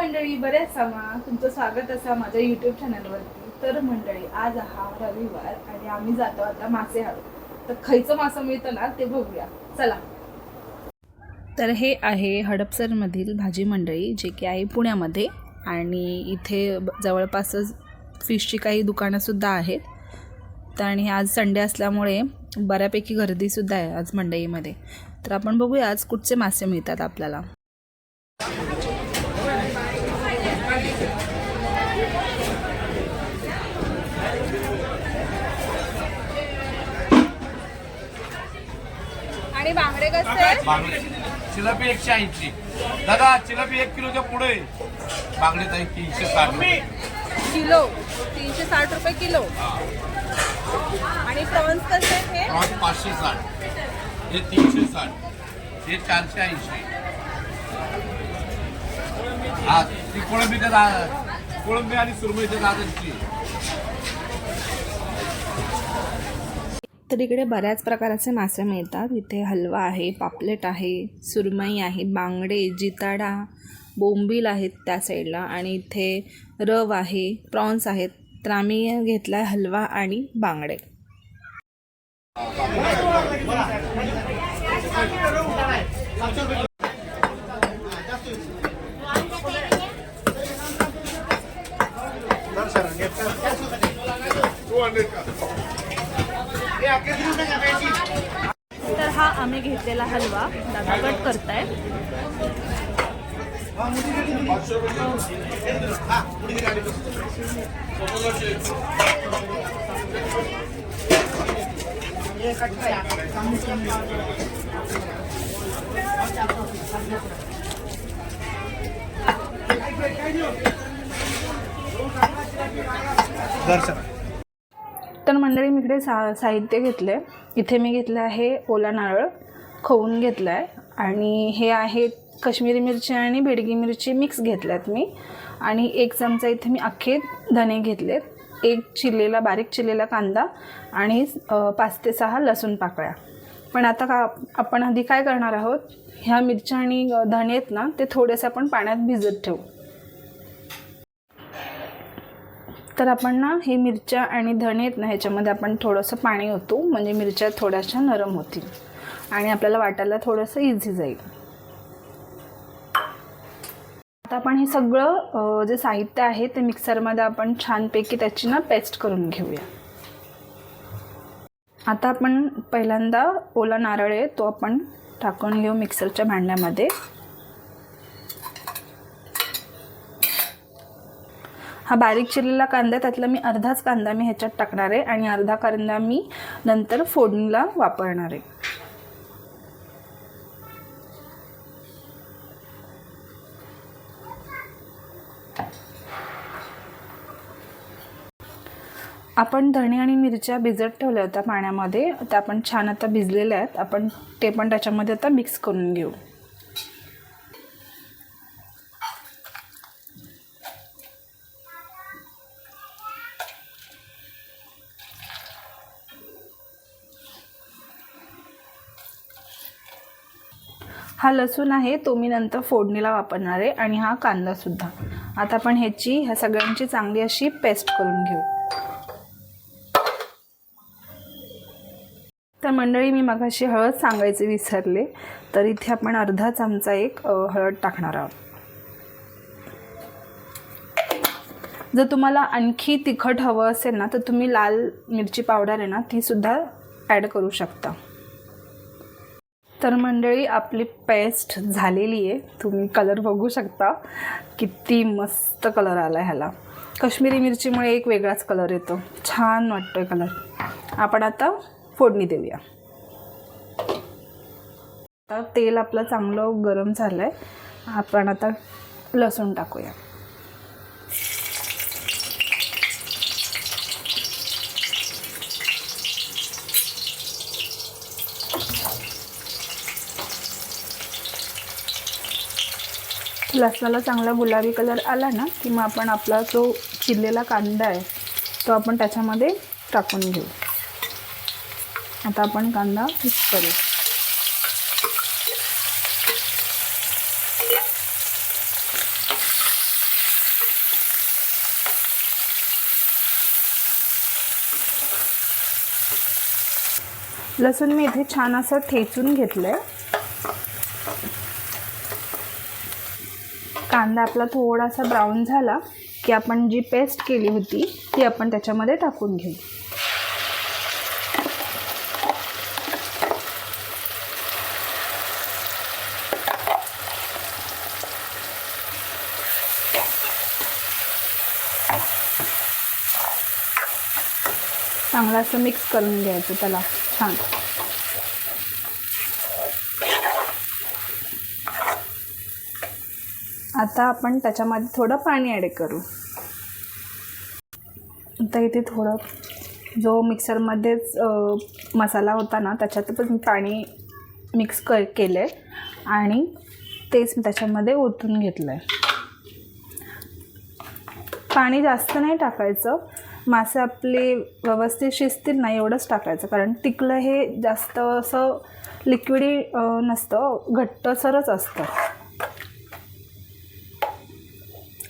मंडळी बऱ्याच सामा तुमचं स्वागत असा माझ्या युट्यूब चॅनलवरती तर मंडळी आज हा रविवार आणि आम्ही जातो आता मासे हाडू तर खयचं मासं मिळतं ना ते बघूया. चला. तर हे आहे हडपसरमधील भाजी मंडळी जे की आहे पुण्यामध्ये. आणि इथे जवळपासच फिशची काही दुकानंसुद्धा आहेत. तर आणि आज संडे असल्यामुळे बऱ्यापैकी गर्दीसुद्धा आहे आज मंडईमध्ये. तर आपण बघूया आज कुठचे मासे मिळतात आपल्याला. बांगडे कसे? चिलपी एकशे ऐंशी. दादा चिलपी एक किलोच्या पुढे. बांगडे ताई तीनशे साठ रुपये. किलो. तीनशे साठ रुपये किलो. आणि प्रॉन्स कसे हे? प्रॉन्स पाचशे साठ. हे तीनशे साठ. हे चारशे ऐंशी. हा ती कोळंबीच्या दा कोळंबी आणि सुरमईच्या दादांची. तर इकडे बऱ्याच प्रकारचे मासे मिळतात. इथे हलवा आहे पापलेट आहे सुरमई आहे बांगडे जिताडा बोंबील आहेत त्या साईडला आणि इथे रव आहे प्रॉन्स आहेत. तर आम्ही घेतला आहे हलवा आणि बांगडे. तर हा आम्ही घेतलेला हलवा. दादा कट करताय. तर मंडळी मी इकडे सा साहित्य घेतलं आहे इथे मी घेतलं आहे ओला नारळ खवून घेतला आहे आणि हे आहे कश्मीरी मिरची आणि बेडगी मिरची मिक्स घेतल्यात मी. आणि एक चमचा इथे मी अख्खे धने घेतलेत. एक चिरलेला बारीक चिरलेला कांदा आणि पाच ते सहा लसूण पाकळ्या. पण आता का आपण आधी काय करणार आहोत? ह्या मिरच्या आणि धणे आहेत ना ते थोडेसे आपण पाण्यात भिजत ठेवू. तर आपण ना हे मिरच्या आणि धणे आहेत ना ह्याच्यामध्ये आपण थोडंसं पाणी होतो म्हणजे मिरच्या थोड्याशा नरम होतील. आणि आपल्याला वाटायला थोडंसं इझी जाईल. आता आपण हे सगळं जे साहित्य आहे ते मिक्सरमध्ये आपण छानपैकी त्याची ना पेस्ट करून घेऊया. आता आपण पहिल्यांदा ओला नारळ आहे तो आपण टाकून घेऊ मिक्सरच्या भांड्यामध्ये. हा बारीक चिरलेला कांदा आहे, त्यातला मी अर्धाच कांदा मी ह्याच्यात टाकणार आहे आणि अर्धा कांदा मी नंतर फोडणीला वापरणार आहे. आपण धणे आणि मिरच्या भिजत ठेवल्या होत्या पाण्यामध्ये त्या आपण छान आता भिजलेल्या आहेत आपण ते पण त्याच्यामध्ये आता मिक्स करून घेऊ. हा लसूण आहे तो मी नंतर फोडणीला वापरणार आहे आणि हा कांदासुद्धा आता आपण ह्याची ह्या सगळ्यांची चांगली अशी पेस्ट करून घेऊ. तर मंडळी मी मगाशी हळद सांगायचे विसरले तर इथे आपण अर्धा चमचा एक हळद टाकणार आहोत. जर तुम्हाला आणखी तिखट हवं असेल ना तर तुम्ही लाल मिरची पावडर आहे ना तीसुद्धा ॲड करू शकता. तर मंडळी आपली पेस्ट झालेली आहे. तुम्ही कलर बघू शकता. किती मस्त कलर आला आहे ह्याला. कश्मीरी मिरचीमुळे एक वेगळाच कलर येतो. छान वाटतोय कलर आपण आता फोडणी देऊया. आता तेल आपलं चांगलं गरम झालं आहे आपण आता लसूण टाकूया. लसणाला चांगला गुलाबी कलर आला ना की मग आपण आपला जो चिरलेला कांदा आहे तो आपण त्याच्यामध्ये टाकून घेऊ. आता आपण कांदा मिक्स करू. लसूण मी इथे छान असं ठेचून घेतलं आहे कांदा आपला थोडासा ब्राऊन झाला की आपण जी पेस्ट केली होती ती आपण त्याच्यामध्ये टाकून घेऊ. चांगलं असं मिक्स करून घ्यायचं त्याला छान. आता आपण त्याच्यामध्ये थोडं पाणी ॲड करू. आता इथे थोडं जो मिक्सरमध्येच मसाला होता ना त्याच्यात पण पाणी मिक्स क केलं आहे आणि तेच त्याच्यामध्ये ओतून घेतलं आहे पाणी जास्त नाही टाकायचं. मासे आपले व्यवस्थित शिजतील ना एवढंच टाकायचं. कारण तिकलं हे जास्त असं लिक्विडी नसतं घट्टसरच असतं.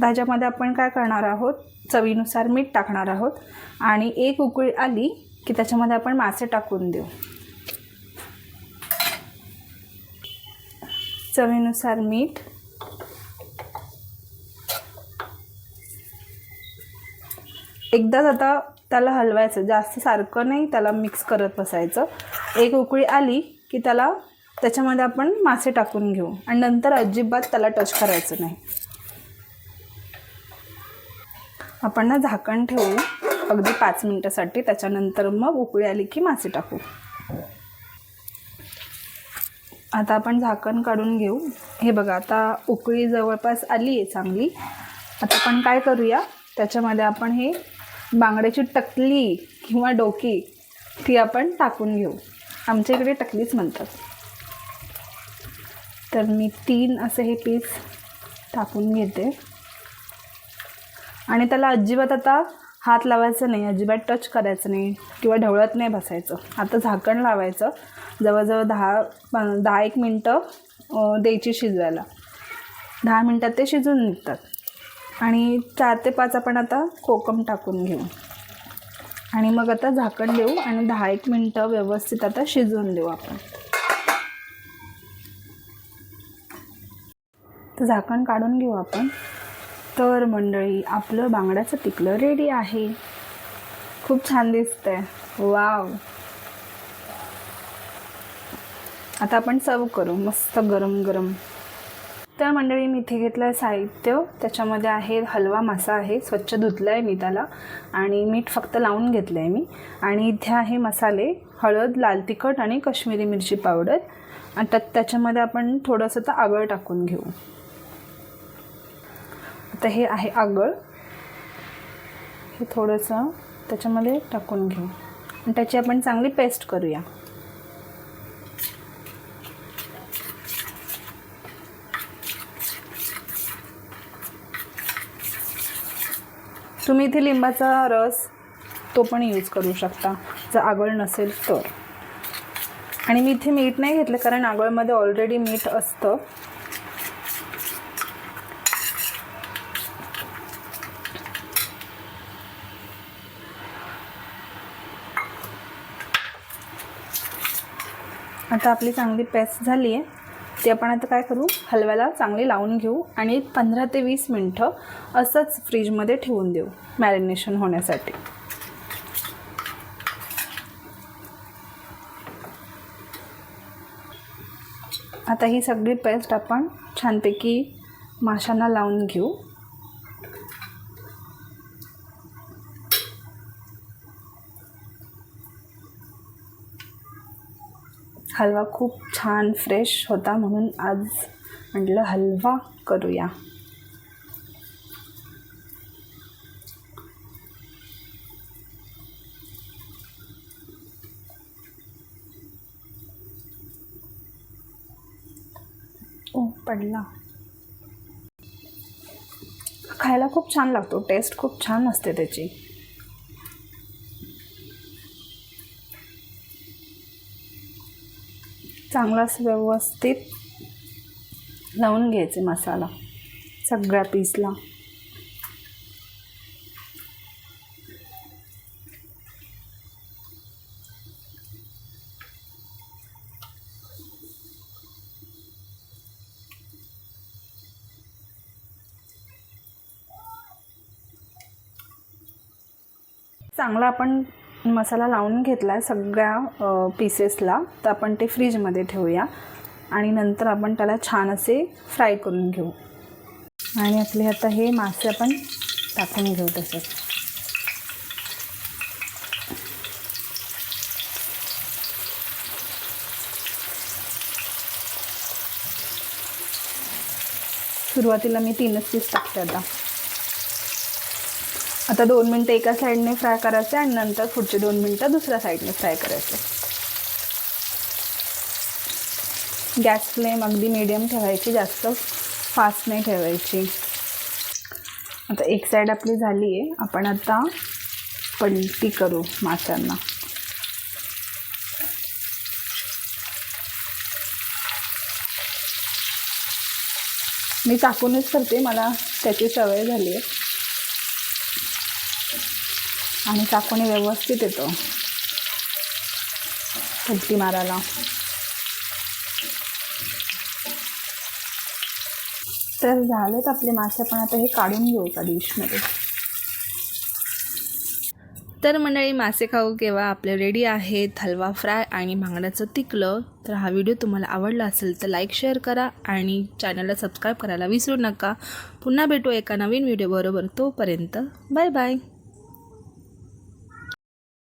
त्याच्यामध्ये आपण काय करणार आहोत? चवीनुसार मीठ टाकणार आहोत. आणि एक उकळी आली की त्याच्यामध्ये आपण मासे टाकून देऊ. चवीनुसार मीठ. एकदाच आता त्याला हलवायचं. जास्त सारखं नाही त्याला मिक्स करत बसायचं. एक उकळी आली की त्याला त्याच्यामध्ये आपण मासे टाकून घेऊ. आणि नंतर अजिबात त्याला टच करायचं नाही. आपण ना झाकण ठेवू. अगदी पाच मिनटासाठी. त्याच्यानंतर मग उकळी आली की मासे टाकू. आता आपण झाकण काढून घेऊ. हे बघा आता उकळी जवळपास आली आहे चांगली. आता आपण काय करूया? त्याच्यामध्ये आपण हे बांगड्याची टकली किंवा डोकी ती आपण टाकून घेऊ. आमच्या इकडे टकलीच म्हणतात. तर मी तीन असे हे पीस टाकून घेते. आणि त्याला अजिबात आता हात लावायचं नाही अजिबात टच करायचं नाही किंवा ढवळत नाही बसायचं. आता झाकण लावायचं जवळजवळ दहा प- दहा एक मिनटं द्यायची शिजवायला. दहा मिनटात ते शिजून निघतात. आणि चार ते पाच आपण आता कोकम टाकून घेऊ. आणि मग आता झाकण देऊ आणि दहा एक मिनटं व्यवस्थित आता शिजवून देऊ आपण. तर झाकण काढून घेऊ आपण. तर मंडळी आपलं बांगड्याचं टिकलं रेडी आहे. खूप छान दिसतंय. वाव आता आपण सर्व करू. मस्त गरम गरम. तर मंडळी मी इथे घेतलं आहे साहित्य. त्याच्यामध्ये आहे हलवा मासा आहे. स्वच्छ धुतला आहे मी त्याला. आणि मीठ फक्त लावून घेतलं आहे मी. आणि इथे आहे मसाले. हळद लाल तिखट आणि कश्मीरी मिरची पावडर. आणि त्यात त्याच्यामध्ये आपण थोडंसं तर आगळ टाकून घेऊ. आता हे आहे आगळ. हे थोडंसं त्याच्यामध्ये टाकून घेऊ. आणि त्याची आपण चांगली पेस्ट करूया. तुम्ही इथे लिंबाचा रस तो पण यूज करू शकता. जर आगळ नसेल तर. आणि मी इथे मीठ नाही घेतलं कारण आगळमध्ये ऑलरेडी मीठ असतं. आता आपली चांगली पेस्ट झाली आहे. ती आपण आता काय करू? हलव्याला चांगली लावून घेऊ आणि पंधरा ते वीस मिनटं असंच फ्रीजमध्ये ठेवून देऊ मॅरिनेशन होण्यासाठी. आता ही सगळी पेस्ट आपण छानपैकी माशांना लावून घेऊ. हलवा खूप छान फ्रेश होता म्हणून आज म्हटलं हलवा करूया. ओ पडला. खायला खूप छान लागतो टेस्ट खूप छान असते त्याची. चांगलाच व्यवस्थित लावून घ्यायचे मसाला सगळ्या पीसला चांगला आपण मसाला लावून घेतला आहे सगळ्या पीसेसला तर आपण ते फ्रीजमध्ये ठेवूया. आणि नंतर आपण त्याला छान असे फ्राय करून घेऊ. आणि आपले आता हे मासे आपण टाकून घेऊ तसेच. सुरुवातीला मी तीनच पीस टाकते आता. आता दोन मिनटं एका साईडने फ्राय करायचं आणि नंतर पुढचे दोन मिनटं दुसऱ्या साईडने फ्राय करायचे. गॅस फ्लेम अगदी मिडियम ठेवायची जास्त फास्ट नाही ठेवायची. आता एक साईड आपली झाली आहे. आपण आता पलटी करू माशांना. मी टाकूनच करते मला त्याची सवय झाली आहे. आणि चाकूने व्यवस्थित येतो. पलटी मारायला. तर झालेत आपले मासे पण आता हे काढून घेऊ का डिशमध्ये. तर मंडळी मासे खाऊ केव्हा आपले रेडी आहेत हलवा फ्राय आणि भांगड्याचं तिकलं तर हा व्हिडिओ तुम्हाला आवडला असेल तर लाईक शेअर करा आणि चॅनलला सबस्क्राईब करायला विसरू नका. पुन्हा भेटू एका नवीन व्हिडिओबरोबर तोपर्यंत. Bye bye